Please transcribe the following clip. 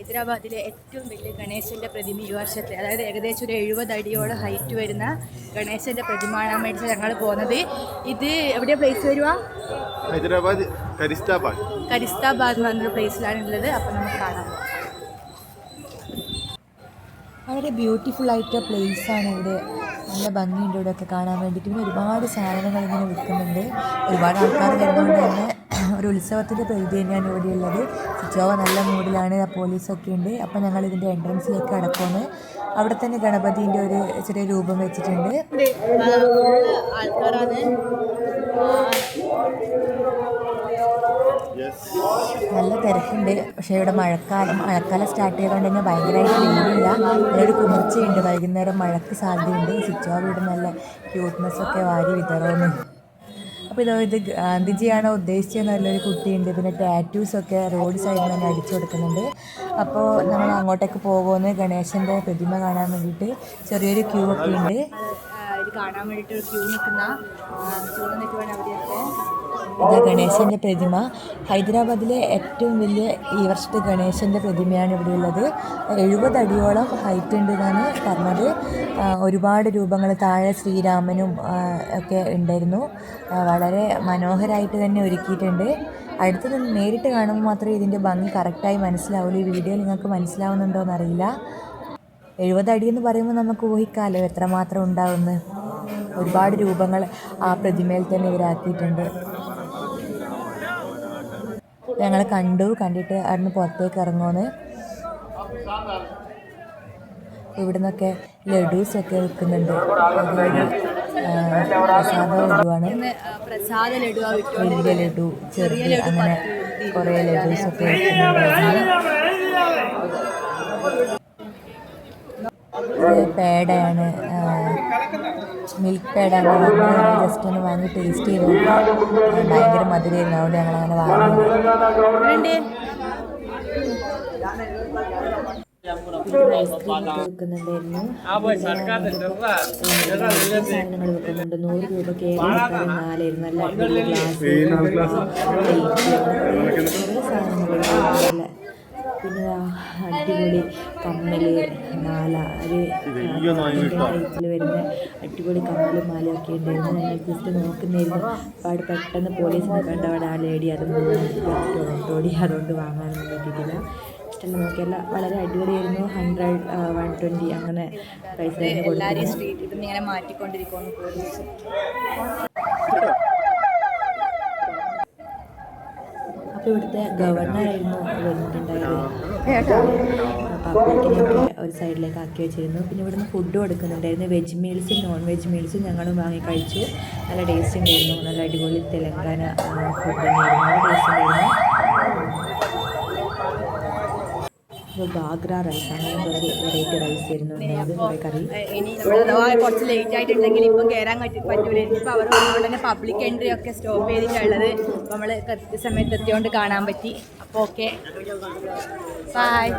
ഹൈദരാബാദിലെ ഏറ്റവും വലിയ ഗണേശന്റെ പ്രതിമ ഈ വർഷത്തെ അതായത് ഏകദേശം ഒരു എഴുപത് അടിയോളം ഹൈറ്റ് വരുന്ന ഗണേശന്റെ പ്രതിമയാണ് കാണാൻ വേണ്ടി ഞങ്ങൾ പോകുന്നത്. ഇത് എവിടെ പ്ലേസ് വരുക? ഹൈദരാബാദ് കരിസ്താബാദ് കരിസ്താബാദ് എന്ന് പറഞ്ഞൊരു പ്ലേസിലാണ് ഉള്ളത്. അപ്പം നമുക്ക് കാണാം. വളരെ ബ്യൂട്ടിഫുൾ ആയിട്ടുള്ള പ്ലേസ് ആണ് ഇവിടെ. നല്ല ഭംഗിയുണ്ട് ഇവിടെയൊക്കെ കാണാൻ വേണ്ടിയിട്ട്. പിന്നെ ഒരുപാട് സാധനങ്ങൾ ഇങ്ങനെ വിൽക്കുന്നുണ്ട്. ഒരുപാട് ആൾക്കാർ വരുന്നതുകൊണ്ട് തന്നെ ഒരു ഉത്സവത്തിന്റെ പ്രകൃതി തന്നെയാണ് ഇവിടെ ഉള്ളത് സിറ്റോവ നല്ല മൂഡിലാണ് പോലീസൊക്കെ ഉണ്ട്. അപ്പം ഞങ്ങൾ ഇതിന്റെ എൻട്രൻസിലേക്ക് അടക്കുന്നത് അവിടെ തന്നെ ഗണപതിന്റെ ഒരു ചെറിയ രൂപം വെച്ചിട്ടുണ്ട്. നല്ല തിരക്കുണ്ട്. പക്ഷേ ഇവിടെ മഴക്കാലം മഴക്കാലം സ്റ്റാർട്ട് ചെയ്തുകൊണ്ട് തന്നെ ഭയങ്കരമായിട്ട് വെയിലില്ല. നല്ലൊരു കുമിർച്ചയുണ്ട് വൈകുന്നേരം മഴയ്ക്ക് സാധ്യതയുണ്ട്. സ്വിച്ച് ഓഫ് ഇവിടെ നല്ല ക്യൂട്ട്നെസ് ഒക്കെ വാരി വിതറുന്നു. അപ്പോൾ ഇതോ ഇത് ഗാന്ധിജിയാണോ ഉദ്ദേശിച്ചത് നല്ലൊരു കുട്ടിയുണ്ട്. പിന്നെ ടാറ്റൂസ് ഒക്കെ റോഡ് സൈഡിൽ തന്നെ അടിച്ചു കൊടുക്കുന്നുണ്ട്. അപ്പോൾ നമ്മൾ അങ്ങോട്ടേക്ക് പോകുമെന്ന് ഗണേശന്റെ പ്രതിമ കാണാൻ വേണ്ടിയിട്ട് ചെറിയൊരു ക്യൂ ഒക്കെ ഉണ്ട്. ഇത് കാണാൻ വേണ്ടിയിട്ട് ക്യൂ നിൽക്കുന്ന ക്യൂ പ്രതിമ. ഹൈദരാബാദിലെ ഏറ്റവും വലിയ ഈ വർഷത്തെ ഗണേശന്റെ പ്രതിമയാണ് ഇവിടെ ഉള്ളത്. എഴുപത് അടിയോളം ഹൈറ്റ് ഉണ്ട് എന്നാണ് പറഞ്ഞത് ഒരുപാട് രൂപങ്ങൾ താഴെ ശ്രീരാമനും ഒക്കെ ഉണ്ടായിരുന്നു. വളരെ മനോഹരമായിട്ട് തന്നെ ഒരുക്കിയിട്ടുണ്ട്. അടുത്ത് നിന്ന് നേരിട്ട് കാണുമ്പോൾ മാത്രമേ ഇതിന്റെ ഭംഗി കറക്റ്റായി മനസ്സിലാവുള്ളൂ. ഈ വീഡിയോ നിങ്ങൾക്ക് മനസ്സിലാവുന്നുണ്ടോ എന്നറിയില്ല എഴുപത് അടി എന്ന് പറയുമ്പോൾ നമുക്ക് ഊഹിക്കാമല്ലോ എത്രമാത്രം ഉണ്ടാവുന്ന ഒരുപാട് രൂപങ്ങൾ ആ പ്രതിമയിൽ തന്നെ ഇവരാക്കിയിട്ടുണ്ട്. ഞങ്ങൾ കണ്ടു കണ്ടിട്ട് അവിടുന്ന് പുറത്തേക്ക് ഇറങ്ങുമെന്ന് ഇവിടുന്നൊക്കെ ലഡൂസൊക്കെ വിൽക്കുന്നുണ്ട്. പ്രസാദ ലഡുവാണ്. വലിയ ലഡു ചെറിയ അങ്ങനെ കുറേ ലഡൂസൊക്കെ വിൽക്കുന്നുണ്ടായിരുന്നു ഇത് പേടയാണ്. മിൽക്ക് പേടാണ് ജസ്റ്റ് ഒന്ന് വാങ്ങി ടേസ്റ്റ് ചെയ്തു ഭയങ്കര മധുരമായിരുന്നു. അതുകൊണ്ട് ഞങ്ങൾ അങ്ങനെ വാങ്ങി. വേണ്ടേ ഐസ്ക്രീം വെക്കുന്നുണ്ടായിരുന്നു സാധനങ്ങൾ വെക്കുന്നുണ്ട് നൂറ് രൂപയ്ക്ക് ഏഴ് ആൾക്കാർ നാലായിരുന്നു നല്ല അടിപൊളി ഗ്ലാസ് സാധനങ്ങൾ നല്ല പിന്നെ അടിപൊളി. കമ്മൽ മാല ഒരു വരുന്ന അടിപൊളി കമ്മലും മാലയൊക്കെ ഉണ്ടായിരുന്നു ഞങ്ങൾ ജസ്റ്റ് നോക്കുന്നായിരുന്നു. അപ്പോൾ അവിടെ പെട്ടെന്ന് പോലീസിനെ കണ്ട അവിടെ ആ ലേഡി അത് ഓടി അതുകൊണ്ട് വാങ്ങാനൊന്നും പറ്റിയിട്ടില്ല. ഇഷ്ടം നോക്കിയല്ല വളരെ അടിപൊളിയായിരുന്നു. ഹൺഡ്രഡ് വൺ ട്വന്റി അങ്ങനെ പ്രൈസ് സ്ട്രീറ്റിൽ നിന്ന് ഇങ്ങനെ മാറ്റിക്കൊണ്ടിരിക്കുന്നു അപ്പോൾ ഇവിടുത്തെ ഗവർണറായിരുന്നു വന്നിട്ടുണ്ടായത് പബ്ലിക്കിനെയൊക്കെ ഒരു സൈഡിലേക്ക് ആക്കി വെച്ചിരുന്നു. പിന്നെ ഇവിടുന്ന് ഫുഡ് കൊടുക്കുന്നുണ്ടായിരുന്നു. വെജ് മീൽസും നോൺ വെജ് മീൽസും ഞങ്ങളും വാങ്ങി കഴിച്ചു. നല്ല ടേസ്റ്റ് ഉണ്ടായിരുന്നു. നല്ല അടിപൊളി തെലങ്കാന ഫുഡ് തന്നെയായിരുന്നു. നല്ല ടേസ്റ്റ് ഉണ്ടായിരുന്നു ഇത് ബാഗ്ര റൈസ് അങ്ങനെ ഒരു വെറൈറ്റി റൈസ് ആയിരുന്നു. ഉണ്ടായത് കുറേ കറി? കുറച്ച് ലേറ്റ് ആയിട്ടുണ്ടെങ്കിൽ ഇപ്പം കയറാൻ പറ്റി പറ്റൂല. ഇനിയിപ്പോൾ അവർ അതുകൊണ്ട് തന്നെ പബ്ലിക് എൻട്രി ഒക്കെ സ്റ്റോപ്പ് ചെയ്തിട്ടുള്ളത് നമ്മൾ കൃത്യസമയത്ത് എത്തിയോണ്ട് കാണാൻ പറ്റി. അപ്പോൾ ഓക്കെ ബായ്